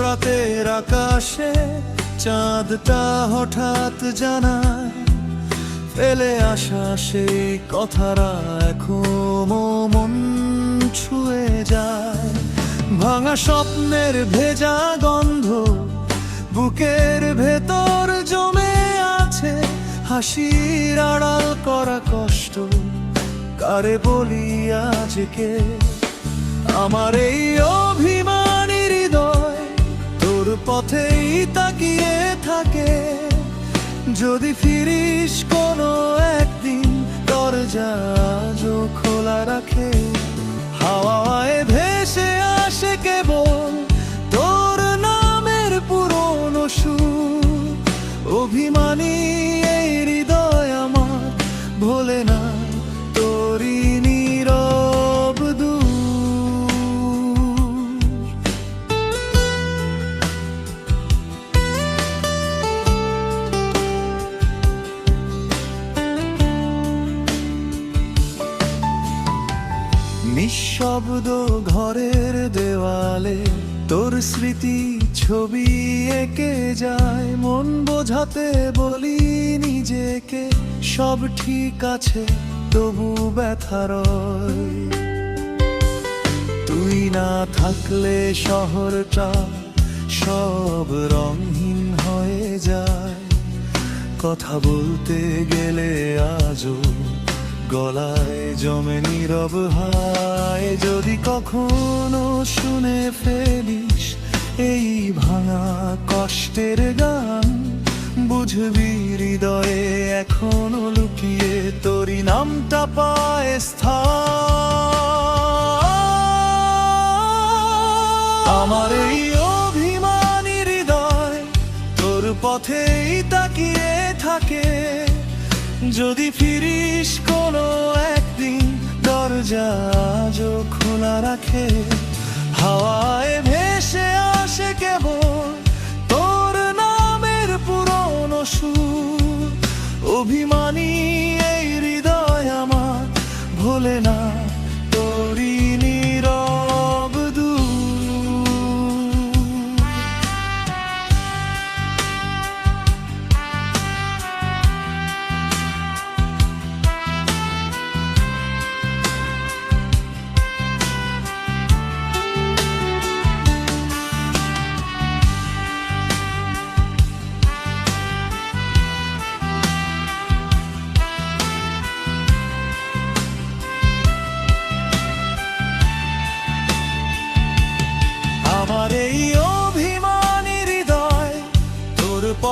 রাতের আকাশে চাঁদটা হঠাৎ জানায়। ফেলে আসা সেই কথারা এখনও মন ছুঁয়ে যায়। ভাঙা স্বপ্নের ভেজা গন্ধ বুকের ভেতর জমে আছে। হাসির আড়াল করা কষ্ট কারে বলি আজকে আমার এই তোর পথেই তাকিয়ে থাকে। যদি ফিরিস কোনো একদিন, দরজা যো খোলা রাখে। হাওয়ায় ভেসে আসে কেবল তোর নামের পুরনো সুর। অভিমানী নিঃশব্দ ঘরের দেওয়ালে তোর স্মৃতি ছবি এঁকে যায়। মন বোঝাতে বলি নিজেকে, সব ঠিক আছে, তবু ব্যথা রয়। তুই না থাকলে শহরটা সব রঙহীন হয়ে যায়। কথা বলতে গেলে আজও গলায় জমে নীরব হায়, যদি কখনো শুনে ফেলিস এই ভাঙা কষ্টের গান, বুঝবি হৃদয়ে এখনও লুকিয়ে তোরই নামটা পায় স্থান। আমার যদি ফিরিস কোনো একদিন, দরজা আজও খোলা রাখে। হাওয়ায় ভেসে আসে কেবল তোর নামের পুরনো সুর। অভিমানী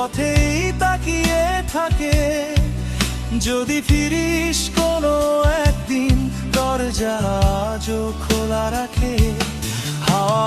পথেই তাকিয়ে থাকে। যদি ফিরিস কোনো একদিন দরজা আজও খোলা রাখে। হাওয়ায় ভেসে